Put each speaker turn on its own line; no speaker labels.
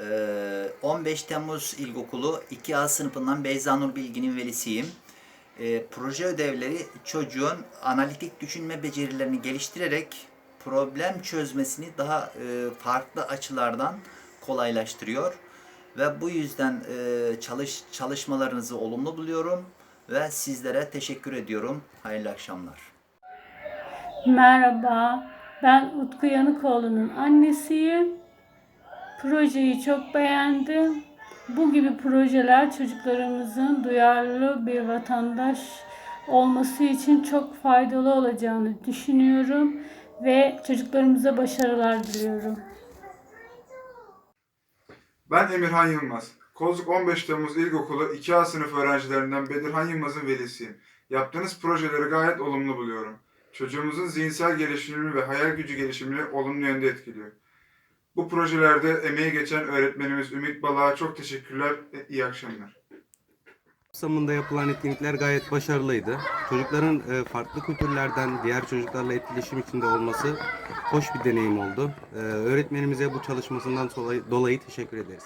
Ee, 15 Temmuz İlkokulu 2A sınıfından Beyza Nur Bilgin'in velisiyim. Ee, proje ödevleri çocuğun analitik düşünme becerilerini geliştirerek problem çözmesini daha e, farklı açılardan kolaylaştırıyor. Ve bu yüzden e, çalış çalışmalarınızı olumlu buluyorum ve sizlere teşekkür ediyorum. Hayırlı akşamlar.
Merhaba, ben Utku Yanıkoğlu'nun annesiyim. Projeyi çok beğendim. Bu gibi projeler çocuklarımızın duyarlı bir vatandaş olması için çok faydalı olacağını düşünüyorum ve çocuklarımıza başarılar diliyorum.
Ben Emirhan Yılmaz. Kozluk 15 Temmuz İlkokulu 2A sınıf öğrencilerinden Bedirhan Yılmaz'ın velisiyim. Yaptığınız projeleri gayet olumlu buluyorum. Çocuğumuzun zihinsel gelişimini ve hayal gücü gelişimini olumlu yönde etkiliyor. Bu projelerde emeği geçen öğretmenimiz Ümit Balak'a çok teşekkürler. E, İyi akşamlar.
kapsamında yapılan etkinlikler gayet başarılıydı. Çocukların e, farklı kültürlerden diğer çocuklarla etkileşim içinde olması hoş bir deneyim oldu. E, Öğretmenimize bu çalışmasından dolayı, dolayı teşekkür ederiz.